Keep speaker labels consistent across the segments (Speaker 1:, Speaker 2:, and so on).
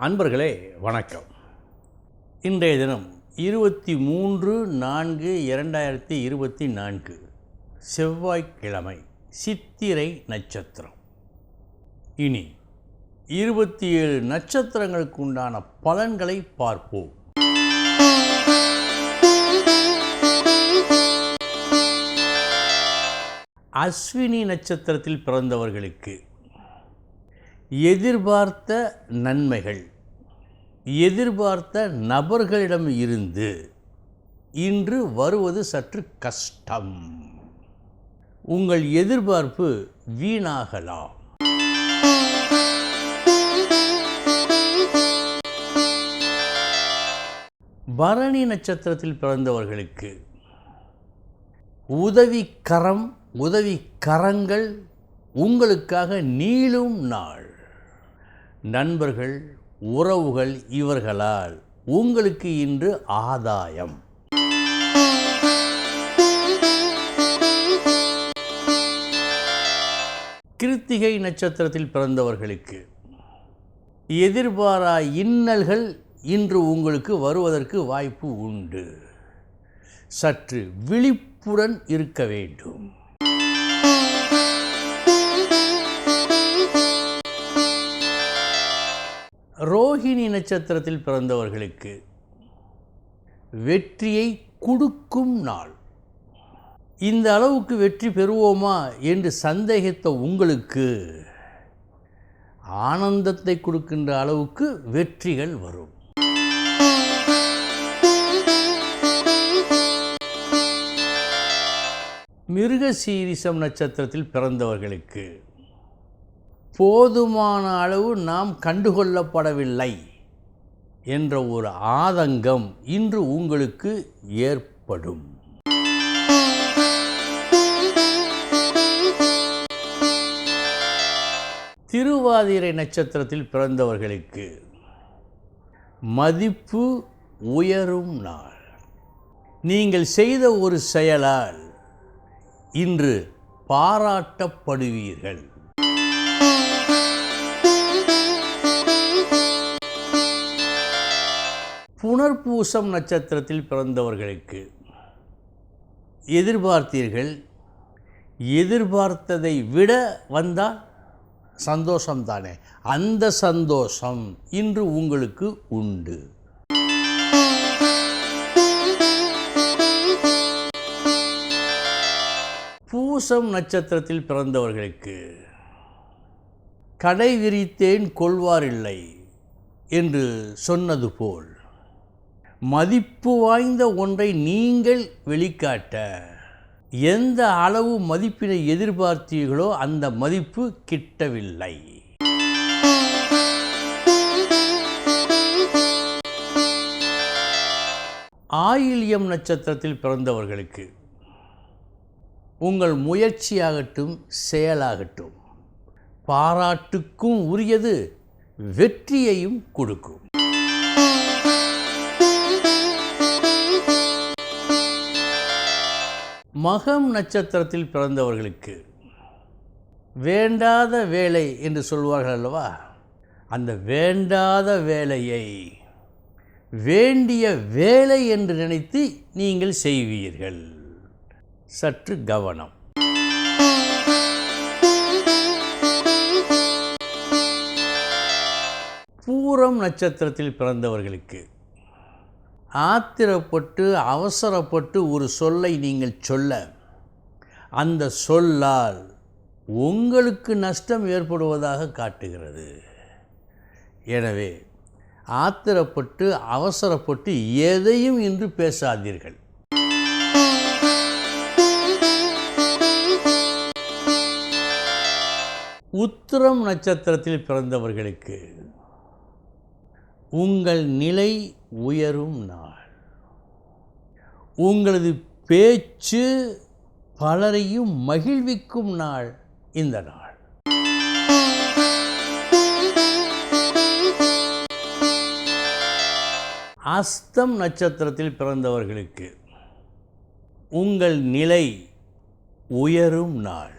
Speaker 1: அன்பர்களே வணக்கம். இன்றைய தினம் இருபத்தி மூன்று நான்கு இரண்டாயிரத்தி இருபத்தி நான்கு செவ்வாய்க்கிழமை சித்திரை நட்சத்திரம். இனி இருபத்தி ஏழு நட்சத்திரங்களுக்கு உண்டான பலன்களை பார்ப்போம். அஸ்வினி நட்சத்திரத்தில் பிறந்தவர்களுக்கு எதிர்பார்த்த நன்மைகள் எதிர்பார்த்த நபர்களிடம் இருந்து இன்று வருவது சற்று கஷ்டம். உங்கள் எதிர்பார்ப்பு வீணாகலாம். பரணி நட்சத்திரத்தில் பிறந்தவர்களுக்கு உதவி கரம் உதவி கரங்கள் உங்களுக்காக நீளும் நாள். நண்பர்கள் உறவுகள் இவர்களால் உங்களுக்கு இன்று ஆதாயம். கிருத்திகை நட்சத்திரத்தில் பிறந்தவர்களுக்கு எதிர்பாரா இன்னல்கள் இன்று உங்களுக்கு வருவதற்கு வாய்ப்பு உண்டு. சற்று விழிப்புடன் இருக்க வேண்டும். ரோஹிணி நட்சத்திரத்தில் பிறந்தவர்களுக்கு வெற்றியை கொடுக்கும் நாள். இந்த அளவுக்கு வெற்றி பெறுவோமா என்று சந்தேகித்த உங்களுக்கு ஆனந்தத்தை கொடுக்கின்ற அளவுக்கு வெற்றிகள் வரும். மிருகசீரிசம் நட்சத்திரத்தில் பிறந்தவர்களுக்கு போதுமான அளவு நாம் கண்டுகொள்ளப்படவில்லை என்ற ஒரு ஆதங்கம் இன்று உங்களுக்கு ஏற்படும். திருவாதிரை நட்சத்திரத்தில் பிறந்தவர்களுக்கு மதிப்பு உயரும் நாள். நீங்கள் செய்த ஒரு செயலால் இன்று பாராட்டப்படுவீர்கள். புனர்பூசம் நட்சத்திரத்தில் பிறந்தவர்களுக்கு எதிர்பார்த்தீர்கள் எதிர்பார்த்ததை விட வந்தால் சந்தோஷம்தானே? அந்த சந்தோஷம் இன்று உங்களுக்கு உண்டு. பூசம் நட்சத்திரத்தில் பிறந்தவர்களுக்கு கடை விரித்தேன் கொள்வாரில்லை என்று சொன்னது போல் மதிப்பு வாய்ந்த ஒன்றை நீங்கள் வெளிக்காட்ட. எந்த அளவு மதிப்பினை எதிர்பார்த்தீர்களோ அந்த மதிப்பு கிட்டவில்லை. ஆயில்யம் நட்சத்திரத்தில் பிறந்தவர்களுக்கு உங்கள் முயற்சியாகட்டும் செயலாகட்டும் பாராட்டுக்கும் உரியது வெற்றியையும் கொடுக்கும். மகம் நட்சத்திரத்தில் பிறந்தவர்களுக்கு வேண்டாத வேலை என்று சொல்வார்கள் அல்லவா? அந்த வேண்டாத வேலையை வேண்டிய வேலை என்று நினைத்து நீங்கள் செய்வீர்கள். சற்று கவனம். பூரம் நட்சத்திரத்தில் பிறந்தவர்களுக்கு ஆத்திரப்பட்டு அவசரப்பட்டு ஒரு சொல்லை நீங்கள் சொல்ல. அந்த சொல்லால் உங்களுக்கு நஷ்டம் ஏற்படுவதாக காட்டுகிறது. எனவே ஆத்திரப்பட்டு அவசரப்பட்டு எதையும் இன்று பேசாதீர்கள். உத்திரம் நட்சத்திரத்தில் பிறந்தவர்களுக்கு உங்கள் நிலை உயரும் நாள். உங்களது பேச்சு பலரையும் மகிழ்விக்கும் நாள் இந்த நாள். அஸ்தம் நட்சத்திரத்தில் பிறந்தவர்களுக்கு உங்கள் நிலை உயரும் நாள்.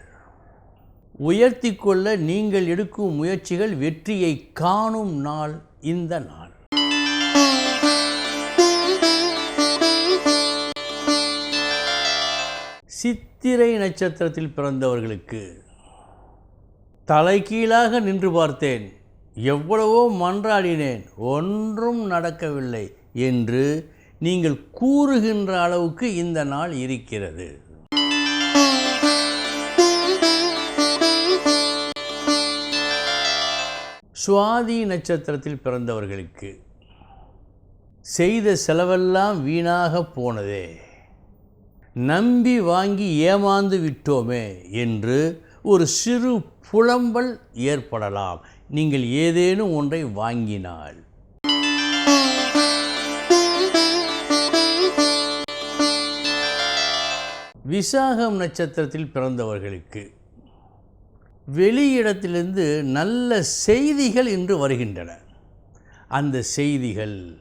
Speaker 1: உயர்த்தி கொள்ள நீங்கள் எடுக்கும் முயற்சிகள் வெற்றியை காணும் நாள் இந்த நாள். சித்திரை நட்சத்திரத்தில் பிறந்தவர்களுக்கு தலைகீழாக நின்று பார்த்தேன். எவ்வளவோ மன்றாடினேன். ஒன்றும் நடக்கவில்லை என்று நீங்கள் கூறுகின்ற அளவுக்கு இந்த நாள் இருக்கிறது. சுவாதி நட்சத்திரத்தில் பிறந்தவர்களுக்கு செய்த செலவெல்லாம் வீணாக போனதே. நம்பி வாங்கி ஏமாந்து விட்டோமே என்று ஒரு சிறு புலம்பல் ஏற்படலாம். நீங்கள் ஏதேனும் ஒன்றை வாங்கினால். விசாகம் நட்சத்திரத்தில் பிறந்தவர்களுக்கு வெளியிடத்திலிருந்து நல்ல செய்திகள் இன்று வருகின்றன. அந்த செய்திகள்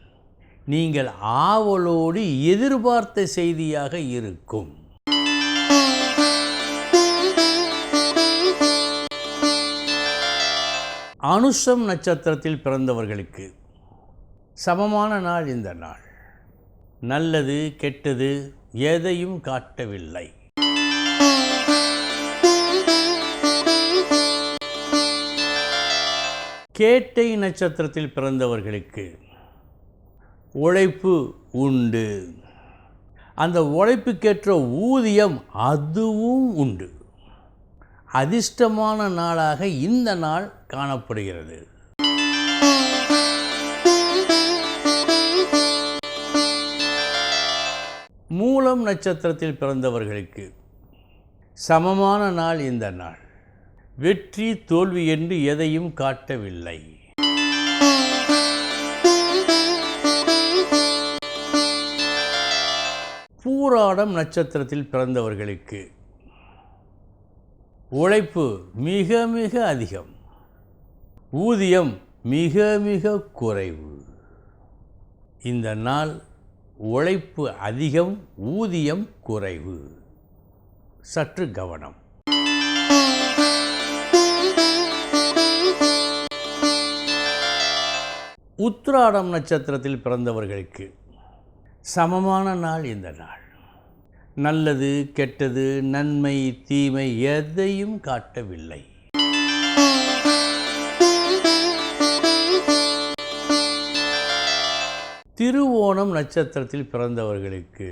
Speaker 1: நீங்கள் ஆவலோடு எதிர்பார்த்த செய்தியாக இருக்கும். அனுஷம் நட்சத்திரத்தில் பிறந்தவர்களுக்கு சமமான நாள் இந்த நாள். நல்லது கெட்டது எதையும் காட்டவில்லை. கேட்டை நட்சத்திரத்தில் பிறந்தவர்களுக்கு உழைப்பு உண்டு. அந்த உழைப்புக்கேற்ற ஊதியம் அதுவும் உண்டு. அதிர்ஷ்டமான நாளாக இந்த நாள் காணப்படுகிறது. மூலம் நட்சத்திரத்தில் பிறந்தவர்களுக்கு சமமான நாள் இந்த நாள். வெற்றி தோல்வி என்று எதையும் காட்டவில்லை. பூராடம் நட்சத்திரத்தில் பிறந்தவர்களுக்கு உழைப்பு மிக மிக அதிகம். ஊதியம் மிக மிக குறைவு. இந்த நாள் உழைப்பு அதிகம் ஊதியம் குறைவு. சற்று கவனம். உத்ராடம் நட்சத்திரத்தில் பிறந்தவர்களுக்கு சமமான நாள் இந்த நாள். நல்லது கெட்டது நன்மை தீமை எதையும் காட்டவில்லை. திருவோணம் நட்சத்திரத்தில் பிறந்தவர்களுக்கு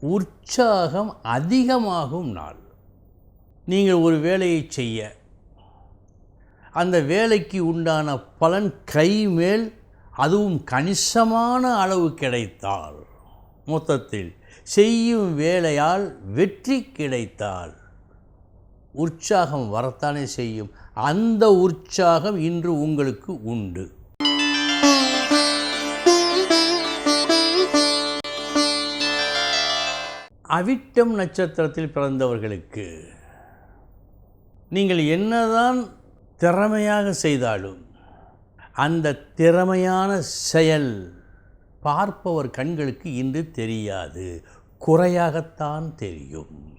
Speaker 1: உற்சாகம் அதிகமாகும் நாள். நீங்கள் ஒரு வேலையை செய்ய அந்த வேலைக்கு உண்டான பலன் கைமேல் அதுவும் கணிசமான அளவு கிடைத்தால் மொத்தத்தில் செய்யும் வேலையால் வெற்றி கிடைத்தால் உற்சாகம் வரத்தானே செய்யும். அந்த உற்சாகம் இன்று உங்களுக்கு உண்டு. அவிட்டம் நட்சத்திரத்தில் பிறந்தவர்களுக்கு நீங்கள் என்னதான் திறமையாக செய்தாலும் அந்த திறமையான செயல் பார்ப்பவர் கண்களுக்கு இன்று தெரியாது. குறையாகத்தான் தெரியும்.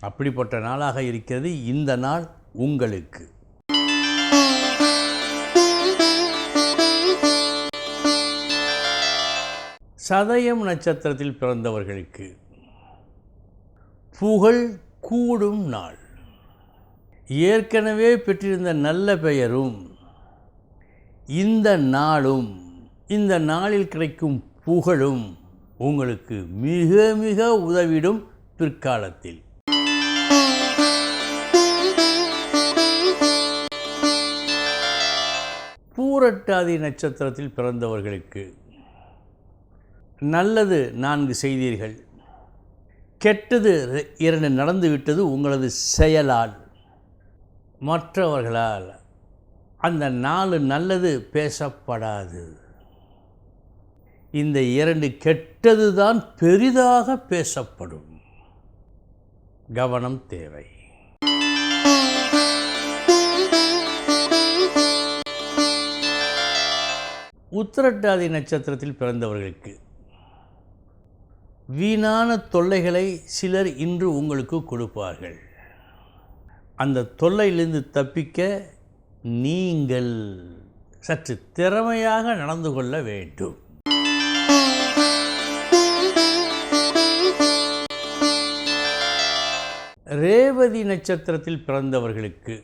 Speaker 1: அப்படிப்பட்ட நாளாக இருக்கிறது இந்த நாள் உங்களுக்கு. சதயம் நட்சத்திரத்தில் பிறந்தவர்களுக்கு புகழ் கூடும் நாள். ஏற்கனவே பெற்றிருந்த நல்ல பெயரும் இந்த நாளும் இந்த நாளில் கிடைக்கும் புகழும் உங்களுக்கு மிக மிக உதவிடும் பிற்காலத்தில். பூரட்டாதி நட்சத்திரத்தில் பிறந்தவர்களுக்கு நல்லது நான்கு செய்தீர்கள். கெட்டது இரண்டு நடந்துவிட்டது உங்களது செயலால். மற்றவர்களால் அந்த நாலு நல்லது பேசப்படாது. இந்த இரண்டு கெட்டது தான் பெரிதாக பேசப்படும். கவனம் தேவை. உத்திரட்டாதி நட்சத்திரத்தில் பிறந்தவர்களுக்கு வீணான தொல்லைகளை சிலர் இன்று உங்களுக்கு கொடுப்பார்கள். அந்த தொல்லையிலிருந்து தப்பிக்க நீங்கள் சற்று திறமையாக நடந்து கொள்ள வேண்டும். ரேவதி நட்சத்திரத்தில் பிறந்தவர்களுக்கு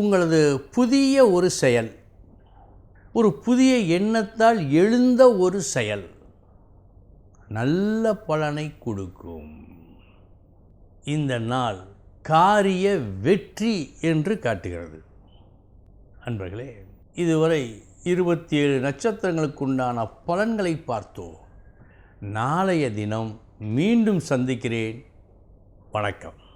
Speaker 1: உங்களது புதிய ஒரு செயல் ஒரு புதிய எண்ணத்தால் எழுந்த ஒரு செயல் நல்ல பலனை கொடுக்கும். இந்த நாள் காரிய வெற்றி என்று காட்டுகிறது. அன்பர்களே இதுவரை இருபத்தி ஏழு நட்சத்திரங்களுக்குண்டான பலன்களை பார்த்தோம். நாளைய தினம் மீண்டும் சந்திக்கிறேன். வணக்கம்.